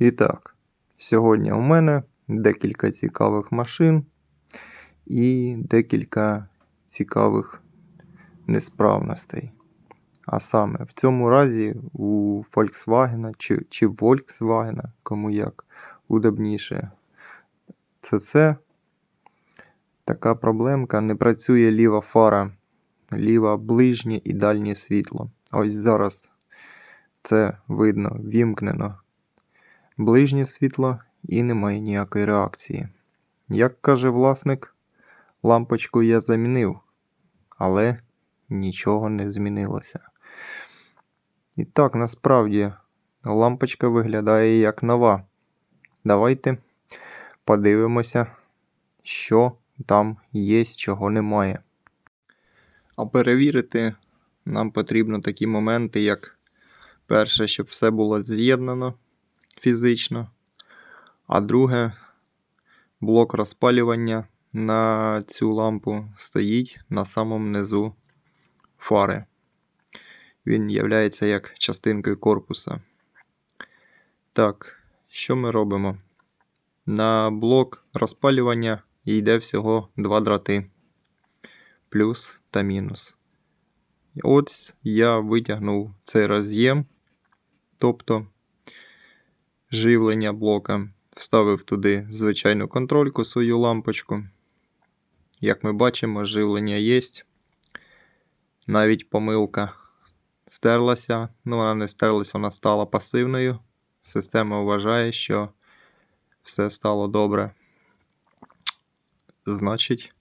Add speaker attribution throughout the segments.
Speaker 1: І так, сьогодні у мене декілька цікавих машин і декілька цікавих несправностей. А саме в цьому разі у Volkswagen чи, чи Volkswagen, кому як удобніше, це це така проблемка. Не працює ліва фара, ліва ближнє і дальнє світло. Ось зараз це видно, вімкнено ближнє світло і немає ніякої реакції. Як каже власник, лампочку я замінив, але нічого не змінилося. І так, насправді, лампочка виглядає як нова. Давайте подивимося, що там є, чого немає. А перевірити нам потрібно такі моменти, як перше, щоб все було з'єднано фізично. А друге, блок розпалювання на цю лампу стоїть на самому низу фари. Він є як частинкою корпуса. Так, що ми робимо? На блок розпалювання йде всього два дроти. Плюс та мінус. Ось я витягнув цей роз'єм, тобто живлення блока. Вставив туди звичайну контрольку свою лампочку. Як ми бачимо, живлення є. Навіть помилка стерлася. Ну, вона не стерлася, вона стала пасивною. Система вважає, що все стало добре. Значить,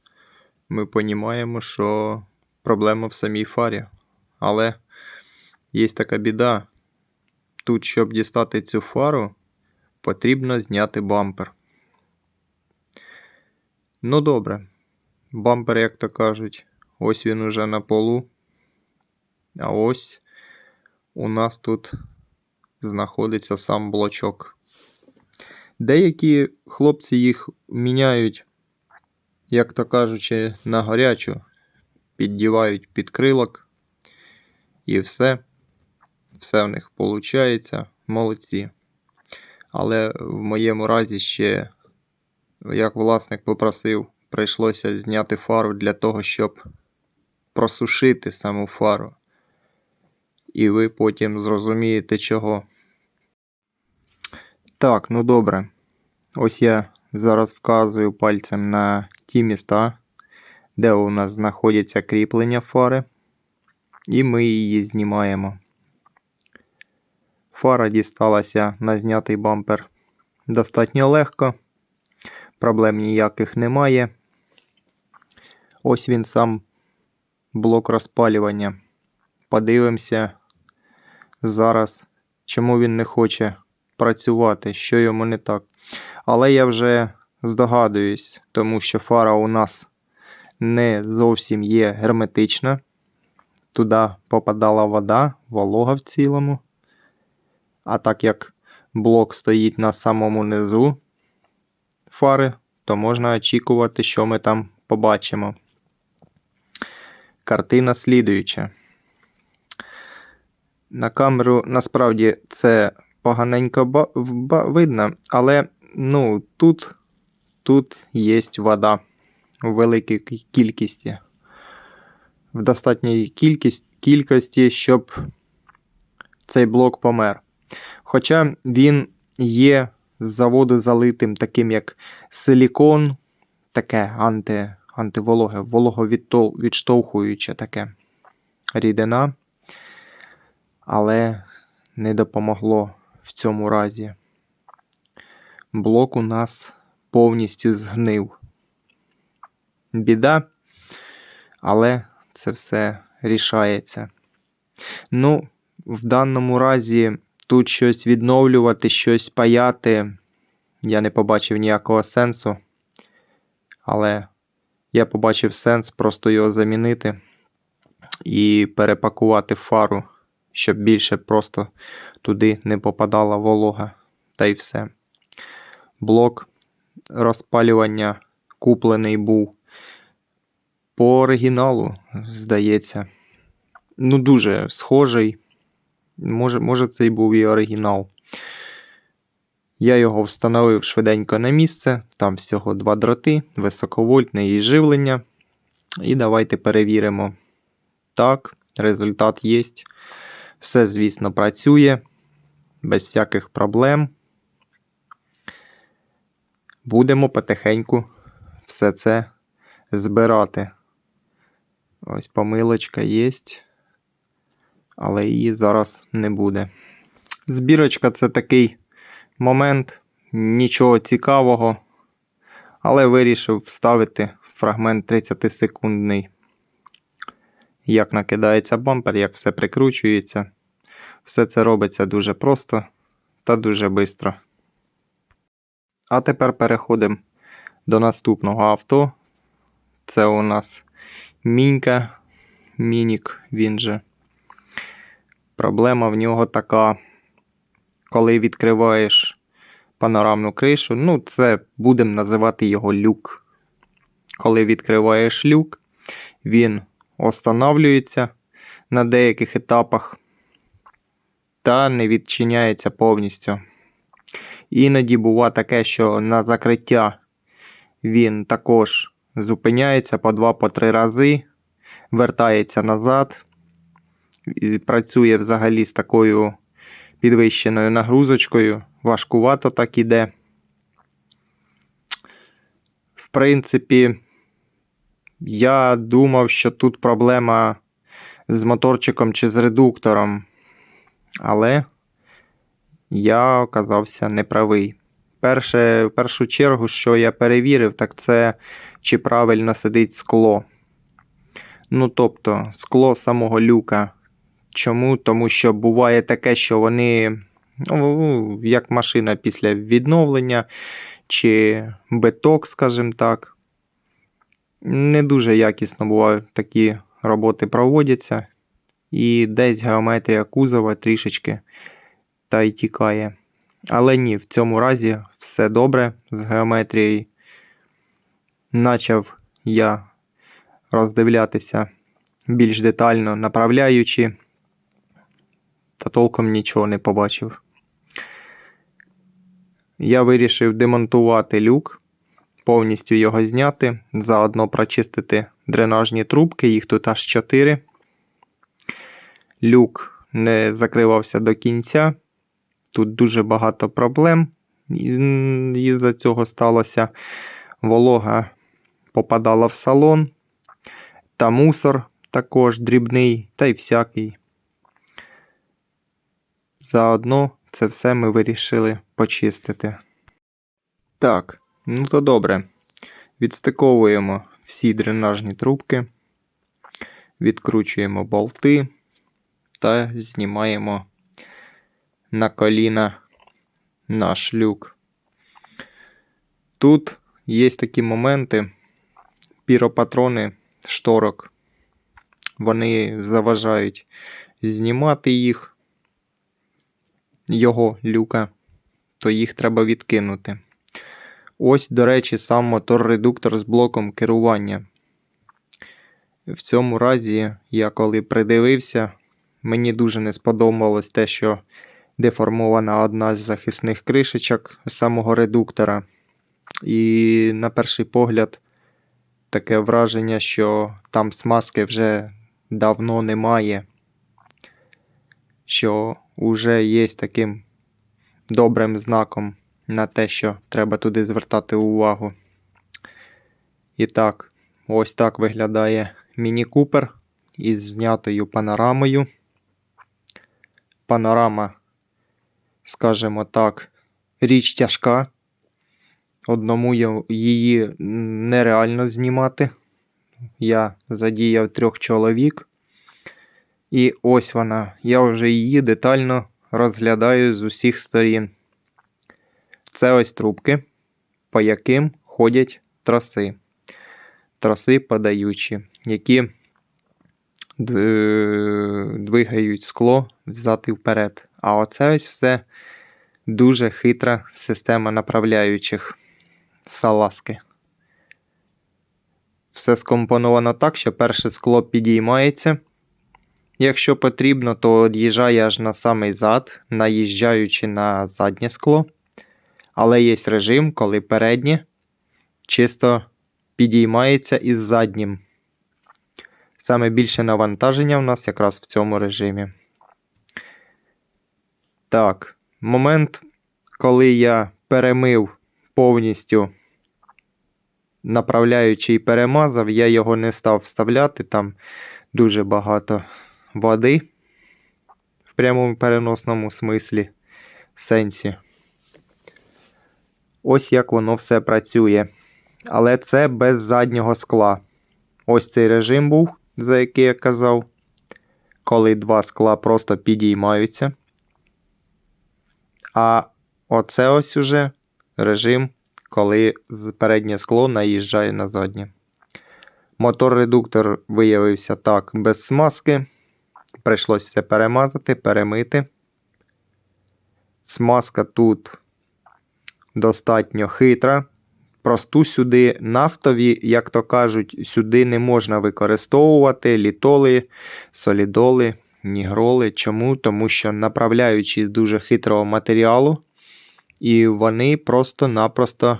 Speaker 1: ми розуміємо, що проблема в самій фарі. Але є така біда. Тут, щоб дістати цю фару, потрібно зняти бампер. Ну, добре. Бампер, як то кажуть, ось він уже на полу. А ось у нас тут знаходиться сам блочок. Деякі хлопці їх міняють, як то кажучи, на гарячу, піддівають під крилок. І все. Все в них виходить. Молодці. Але в моєму разі ще, як власник попросив, прийшлося зняти фару для того, щоб просушити саму фару. І ви потім зрозумієте чого. Так, ну добре. Ось я зараз вказую пальцем на ті міста, де у нас знаходяться кріплення фари. І ми її знімаємо. Фара дісталася на знятий бампер достатньо легко. Проблем ніяких немає. Ось він сам блок розпалювання. Подивимося зараз, чому він не хоче працювати, що йому не так. Але я вже здогадуюсь, тому що фара у нас не зовсім є герметична. Туди попадала вода, волога в цілому. А так як блок стоїть на самому низу фари, то можна очікувати, що ми там побачимо. Картина слідуюча. На камеру насправді це поганенько видно, але ну, тут тут є вода у великій кількості. В достатній кількості, кількості, щоб цей блок помер. Хоча він є з заводу залитим, таким як силікон, таке анти, антивологе, вологовідштовхуюче таке рідина, але не допомогло в цьому разі. Блок у нас повністю згнив. Біда, але це все рішається. Ну, в даному разі тут щось відновлювати, щось паяти. Я не побачив ніякого сенсу. Але я побачив сенс просто його замінити і перепакувати фару, щоб більше просто туди не попадала волога. Та й все. Блок розпалювання куплений був. По оригіналу, здається. Ну, дуже схожий. Може, може, це і був і оригінал. Я його встановив швиденько на місце. Там всього два дроти, високовольтне і живлення. І давайте перевіримо. Так, результат є. Все, звісно, працює без всяких проблем. Будемо потихеньку все це збирати. Ось помилочка є, але її зараз не буде. Збірочка це такий момент, нічого цікавого, але вирішив вставити фрагмент 30-секундний. Як накидається бампер, як все прикручується. Все це робиться дуже просто та дуже швидко. А тепер переходимо до наступного авто. Це у нас Мінька, Мінік, він же. Проблема в нього така, коли відкриваєш панорамну кришу, ну, це будемо називати його люк. Коли відкриваєш люк, він останавлюється на деяких етапах та не відчиняється повністю. Іноді буває таке, що на закриття він також зупиняється по 2-3 рази, вертається назад, працює взагалі з такою підвищеною нагрузочкою. Важкувато так іде. В принципі, я думав, що тут проблема з моторчиком чи з редуктором, але я оказався неправий. Перше, в першу чергу, що я перевірив, так це чи правильно сидить скло. Ну, тобто, скло самого люка. Чому? Тому що буває таке, що вони, ну, як машина після відновлення, чи биток, скажімо так. Не дуже якісно бувають такі роботи проводяться. І десь геометрія кузова трішечки та й тікає. Але ні, в цьому разі все добре з геометрією. Начав я роздивлятися більш детально, направляючи, та толком нічого не побачив. Я вирішив демонтувати люк, повністю його зняти, заодно прочистити дренажні трубки, їх тут аж 4. Люк не закривався до кінця. Тут дуже багато проблем. Із-за цього сталося волога попадала в салон, та мусор також дрібний, та й всякий. Заодно це все ми вирішили почистити. Так, ну то добре. Відстиковуємо всі дренажні трубки, відкручуємо болти та знімаємо на коліна наш люк. Тут є такі моменти, піропатрони шторок. Вони заважають знімати їх, його люка, то їх треба відкинути. Ось, до речі, сам мотор-редуктор з блоком керування. В цьому разі, я коли придивився, мені дуже не сподобалось те, що деформована одна з захисних кришечок самого редуктора. І на перший погляд, таке враження, що там смазки вже давно немає, що вже є таким добрим знаком на те, що треба туди звертати увагу. І так, ось так виглядає Міні Купер із знятою панорамою. Панорама, скажімо так, річ тяжка. Одному її нереально знімати. Я задіяв трьох чоловік. І ось вона. Я вже її детально розглядаю з усіх сторін. Це ось трубки, по яким ходять траси. Траси подаючі, які двигають скло і вперед. А оце ось все дуже хитра система направляючих салазки. Все скомпоновано так, що перше скло підіймається. Якщо потрібно, то від'їжджає аж на самий зад, наїжджаючи на заднє скло. Але є режим, коли переднє чисто підіймається із заднім. Саме більше навантаження в нас якраз в цьому режимі. Так, момент, коли я перемив повністю направляючий перемазав, я його не став вставляти, там дуже багато води в прямому переносному смислі сенсі. Ось як воно все працює. Але це без заднього скла. Ось цей режим був, за який я казав, коли два скла просто підіймаються. А оце ось уже режим, коли переднє скло наїжджає на заднє. Мотор-редуктор виявився так без смазки. Прийшлось все перемазати, перемити. Смазка тут достатньо хитра. Просту сюди нафтові, як то кажуть, сюди не можна використовувати літоли, солідоли, нігроли. Чому? Тому що направляючи з дуже хитрого матеріалу, і вони просто-напросто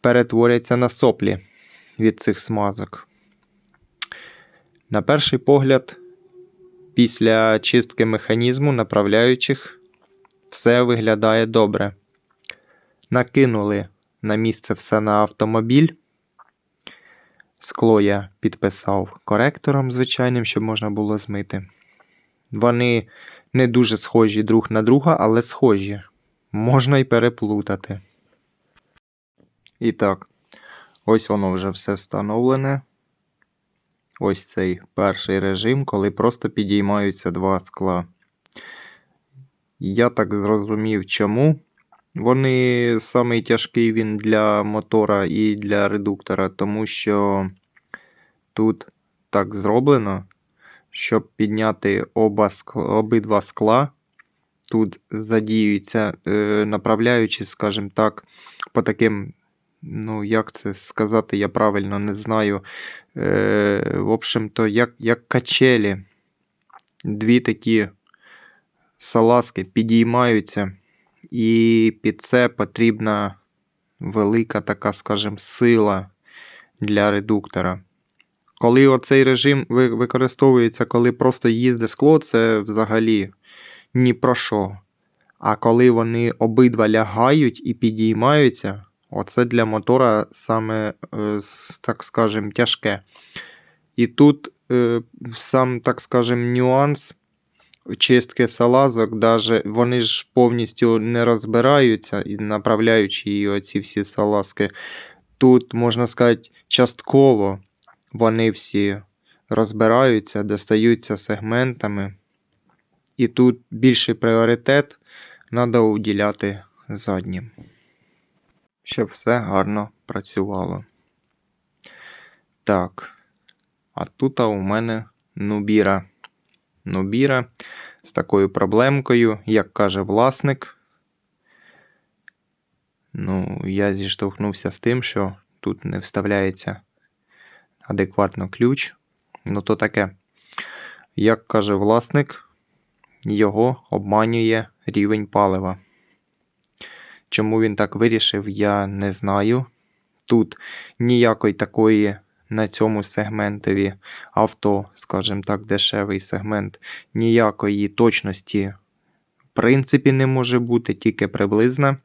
Speaker 1: перетворяться на соплі від цих смазок. На перший погляд, після чистки механізму направляючих, все виглядає добре. Накинули на місце все на автомобіль. Скло я підписав коректором звичайним, щоб можна було змити. Вони не дуже схожі друг на друга, але схожі. Можна й переплутати. І так, ось воно вже все встановлене. Ось цей перший режим, коли просто підіймаються два скла. Я так зрозумів, чому. Вони самий тяжкий він для мотора і для редуктора, тому що тут так зроблено, щоб підняти оба скла, обидва скла. Тут задіюються, е, направляючи, скажімо так, по таким, ну, як це сказати, я правильно не знаю. Е, В общем-то, як, як качелі. Дві такі салазки підіймаються. І під це потрібна велика така, скажімо, сила для редуктора. Коли оцей режим використовується, коли просто їздить скло, це взагалі ні про що. А коли вони обидва лягають і підіймаються, оце для мотора саме, е, так скажем, тяжке. І тут е, сам, так скажем, нюанс чистки салазок, даже вони ж повністю не розбираються і направляючи оці всі салазки. Тут, можна сказати, частково вони всі розбираються, достаються сегментами. І тут більший пріоритет треба уділяти заднім, щоб все гарно працювало. Так, а тут у мене нубіра. Нубіра з такою проблемкою, як каже власник. Ну, я зіштовхнувся з тим, що тут не вставляється адекватно ключ. Ну, то таке, як каже власник, його обманює рівень палива. Чому він так вирішив, я не знаю. Тут ніякої такої на цьому сегментові авто, скажімо так, дешевий сегмент, ніякої точності, в принципі, не може бути, тільки приблизна.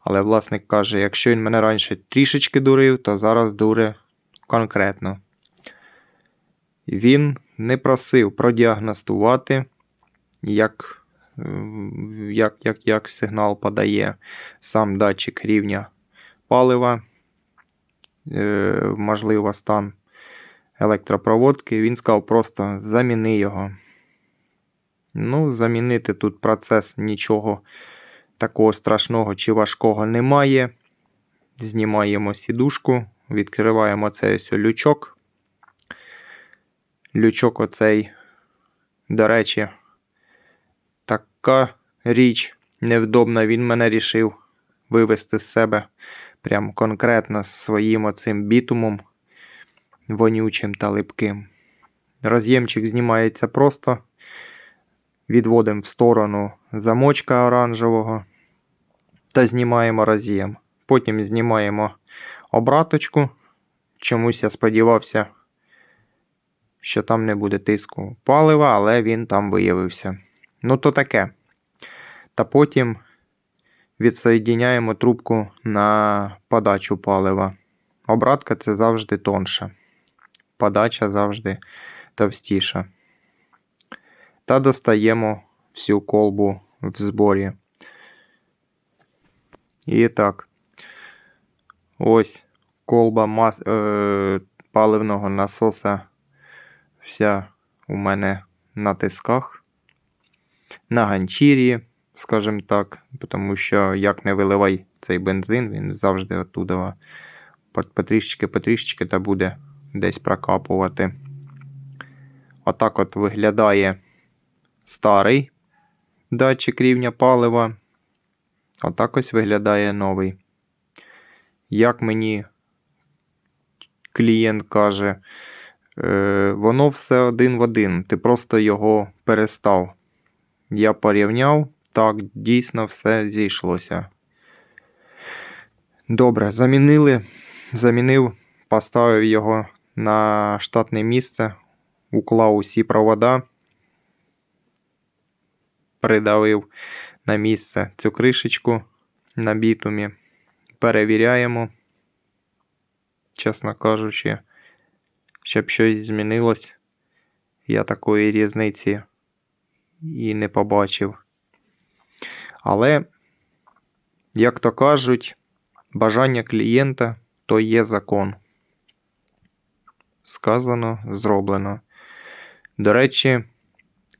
Speaker 1: Але власник каже, якщо він мене раніше трішечки дурив, то зараз дуре конкретно. Він не просив продіагностувати, як як, як, як сигнал подає сам датчик рівня палива. Е, можливо, стан електропроводки, він сказав просто заміни його. Ну, замінити тут процес нічого такого страшного чи важкого немає. Знімаємо сідушку, відкриваємо цей ось лючок. Лючок оцей, до речі, така річ невдобна, він мене рішив вивести з себе прям конкретно своїм оцим бітумом вонючим та липким. Роз'ємчик знімається просто. Відводимо в сторону замочка оранжевого. та знімаємо разієм. Потім знімаємо обраточку. Чомусь я сподівався, що там не буде тиску палива, але він там виявився. Ну, то таке. Та потім відсоєдіняємо трубку на подачу палива. Обратка це завжди тонша. Подача завжди товстіша. Та достаємо всю колбу в зборі. І так. Ось колба мас... е... паливного насоса вся у мене на тисках. На ганчір'ї, скажімо так, тому що як не виливай цей бензин, він завжди оттуда потрішечки потрішечки та буде десь прокапувати. Отак от виглядає старий датчик рівня палива. Отак ось виглядає новий. Як мені клієнт каже, е, воно все один в один. Ти просто його перестав. Я порівняв, так, дійсно все зійшлося. Добре, замінили. Замінив, поставив його на штатне місце, уклав усі провода, придавив на місце цю кришечку на бітумі. Перевіряємо, чесно кажучи, щоб щось змінилось. Я такої різниці і не побачив. Але, як то кажуть, бажання клієнта то є закон. Сказано, зроблено. До речі,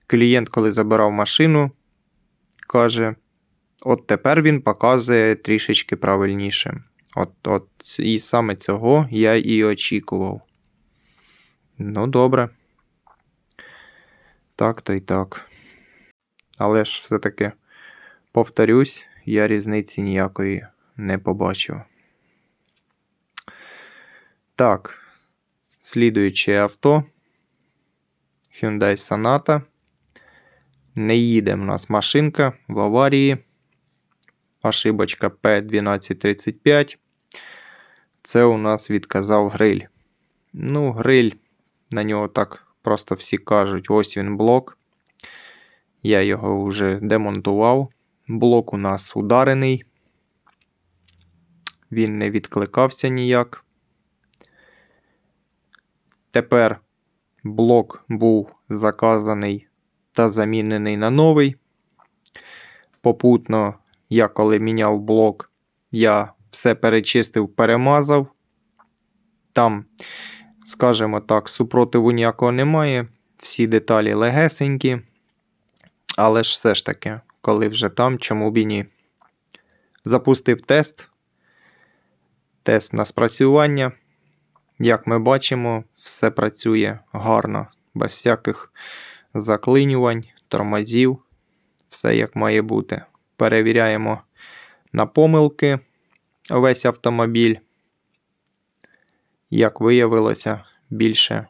Speaker 1: клієнт, коли забирав машину, каже: от тепер він показує трішечки правильніше. От, от, І саме цього я і очікував. Ну, добре. Так, то й так. Але ж все-таки, повторюсь, я різниці ніякої не побачив. Так, слідуюче авто. Hyundai Sonata. Не їде в нас машинка в аварії. Ошибочка P1235. Це у нас відказав гриль. Ну, гриль, на нього так просто всі кажуть: ось він блок. Я його вже демонтував. Блок у нас ударений. Він не відкликався ніяк. Тепер блок був заказаний та замінений на новий. Попутно, я коли міняв блок, я все перечистив, перемазав. Там, скажімо так, супротиву ніякого немає. Всі деталі легесенькі. Але ж все ж таки, коли вже там, чому б і ні. Запустив тест. Тест на спрацювання. Як ми бачимо, все працює гарно, без всяких заклинювань, тормозів. Все як має бути. Перевіряємо на помилки весь автомобіль. Як виявилося, більше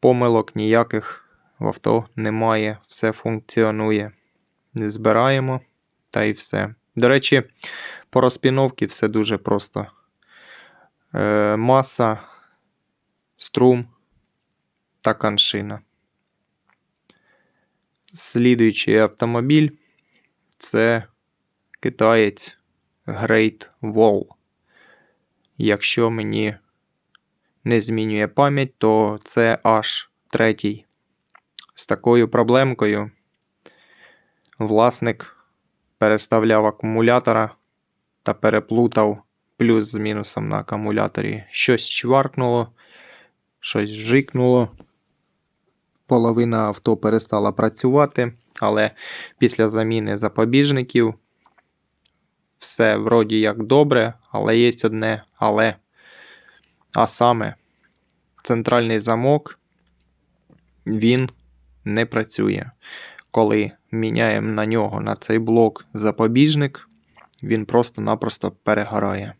Speaker 1: помилок ніяких в авто немає, все функціонує. Збираємо та і все. До речі, по розпіновці все дуже просто. Е, Маса, струм та каншина. Слідуючий автомобіль це китаєць Great Wall. Якщо мені не змінює пам'ять, то це аж третій. З такою проблемкою власник переставляв акумулятора та переплутав плюс з мінусом на акумуляторі. Щось чваркнуло, щось вжикнуло. Половина авто перестала працювати, але після заміни запобіжників все вроді як добре, але є одне але. А саме, центральний замок, він не працює. Коли міняємо на нього на цей блок запобіжник, він просто-напросто перегорає.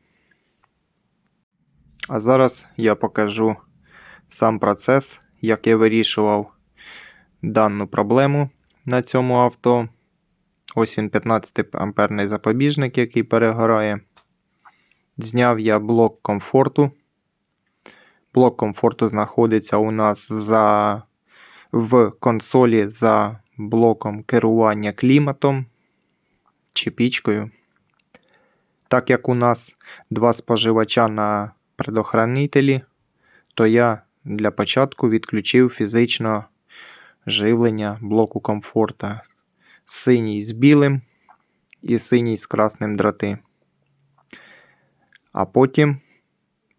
Speaker 1: А зараз я покажу сам процес, як я вирішував дану проблему на цьому авто. Ось він 15 амперний запобіжник, який перегорає. Зняв я блок комфорту. Блок комфорту знаходиться у нас за, в консолі за блоком керування кліматом чи пічкою. Так як у нас два споживача на предохранителі, то я для початку відключив фізично живлення блоку комфорта. Синій з білим і синій з красним дроти. А потім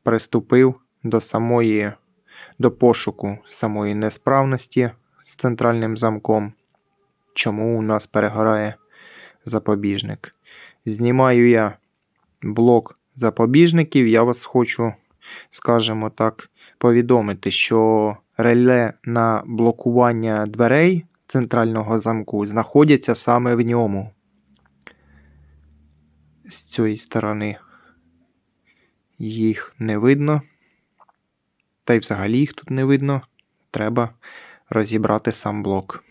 Speaker 1: приступив до самої до пошуку самої несправності з центральним замком. Чому у нас перегорає запобіжник? Знімаю я блок запобіжників. Я вас хочу, скажімо так, повідомити, що реле на блокування дверей центрального замку знаходяться саме в ньому. З цієї сторони їх не видно. Та й взагалі їх тут не видно. Треба розібрати сам блок.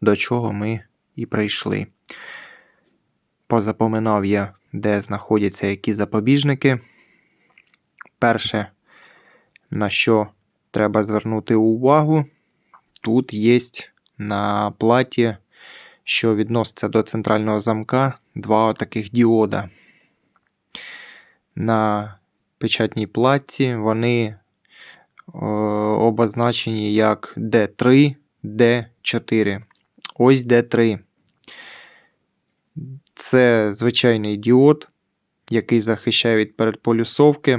Speaker 1: До чого ми і прийшли. Позапоминав я, де знаходяться які запобіжники. Перше, на що треба звернути увагу, тут є на платі, що відноситься до центрального замка, два таких діода. На печатній платці вони о, обозначені як D3, D4. Ось D3. Це звичайний діод, який захищає від передполюсовки.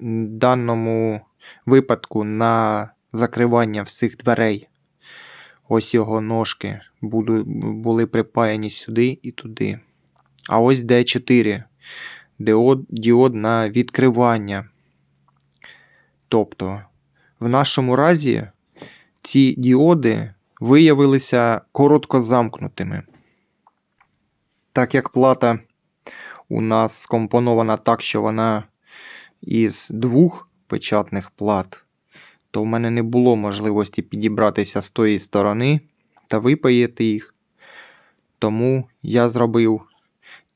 Speaker 1: В даному випадку на закривання всіх дверей. Ось його ножки були припаяні сюди і туди. А ось D4 діод, діод на відкривання. Тобто, в нашому разі ці діоди виявилися коротко замкнутими. Так як плата у нас скомпонована так, що вона із двох печатних плат, то в мене не було можливості підібратися з тої сторони та випаяти їх. Тому я зробив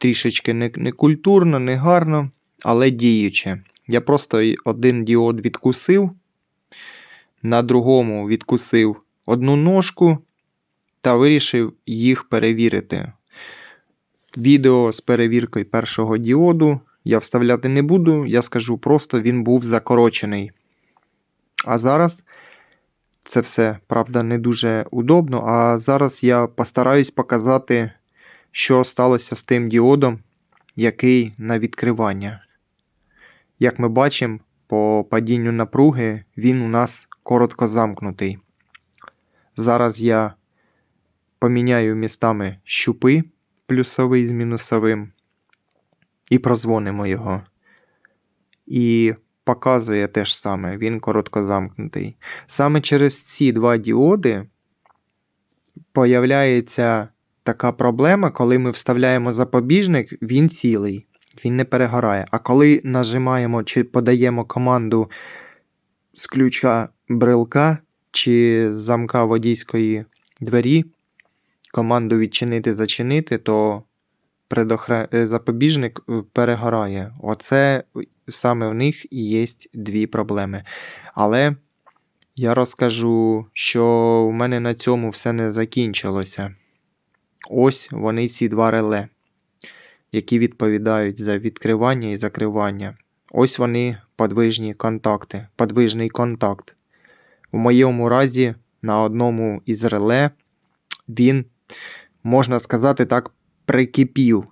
Speaker 1: трішечки некультурно, не гарно, але діюче. Я просто один діод відкусив, на другому відкусив одну ножку та вирішив їх перевірити. Відео з перевіркою першого діоду я вставляти не буду, я скажу просто він був закорочений. А зараз це все, правда, не дуже удобно. А зараз я постараюсь показати, що сталося з тим діодом, який на відкривання. Як ми бачимо, по падінню напруги він у нас коротко замкнутий. Зараз я поміняю містами щупи плюсовий з мінусовим і прозвонимо його. І показує те ж саме, він коротко замкнутий. Саме через ці два діоди появляється така проблема, коли ми вставляємо запобіжник, він цілий, він не перегорає. А коли нажимаємо чи подаємо команду з ключа брелка чи з замка водійської двері, команду відчинити, зачинити, то предохра... запобіжник е, перегорає. Оце саме в них і є дві проблеми. Але я розкажу, що у мене на цьому все не закінчилося. Ось вони ці два реле, які відповідають за відкривання і закривання. Ось вони подвижні контакти, подвижний контакт. У моєму разі на одному із реле він, можна сказати так, прикипів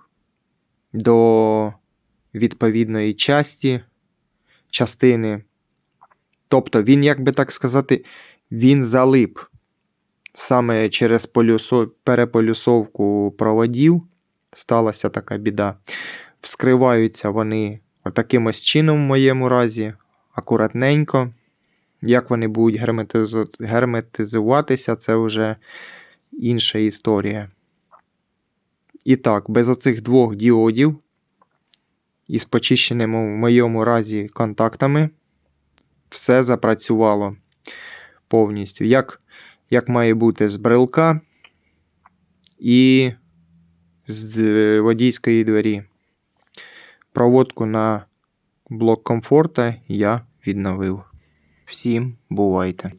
Speaker 1: до відповідної часті, частини. Тобто він, як би так сказати, він залип саме через полюсов... переполюсовку проводів. Сталася така біда. Вскриваються вони отаким ось чином в моєму разі, акуратненько. Як вони будуть герметизу... герметизуватися, це вже інша історія. І так, без оцих двох діодів із почищеними в моєму разі контактами все запрацювало повністю. Як як має бути з брелка. і з е, водійської двері. Проводку на блок комфорта я відновив. Всім бувайте!